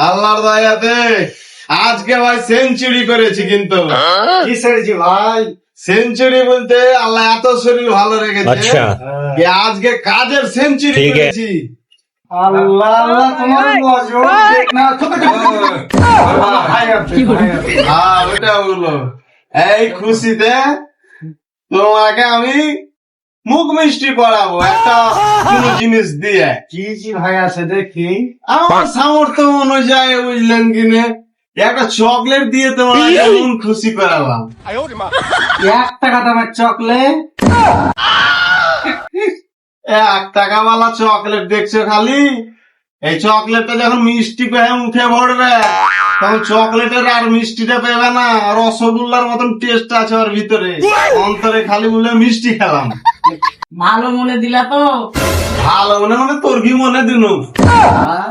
আল্লাহর দয়াতে আজকে ভাই সেঞ্চুরি করেছি কিন্তু কি সেরেছি ভাই সেঞ্চুরি বলতে আল্লাহ এত শরীর ভালো রেখেছে আজকে কাজের সেঞ্চুরি করেছি আল্লাহ ওটা এই খুশিতে তোমাকে আমি মুখ মিষ্টি করাবো একটা কোনো জিনিস দিয়ে। কি কি ভাই আছে দেখি? আমার সামর্থ্য অনুযায়ী বুঝলেন কিনে একটা চকলেট দিয়ে তোমার মন খুশি করালাম। এক টাকা দামের চকলেট। এক টাকাওয়ালা চকলেট দেখছ খালি? এই চকলেটটা যখন মিষ্টি পেয়ে মুখে ভরবে তখন চকলেটের আর মিষ্টিটা পেবে না রসগোল্লার মতন টেস্ট আছে ওর ভিতরে। অন্তরে খালি বলে মিষ্টি খেলাম। ভালো মনে দিলা তো ভালো মনে মানে তোর কি মনে দিনু হ্যাঁ?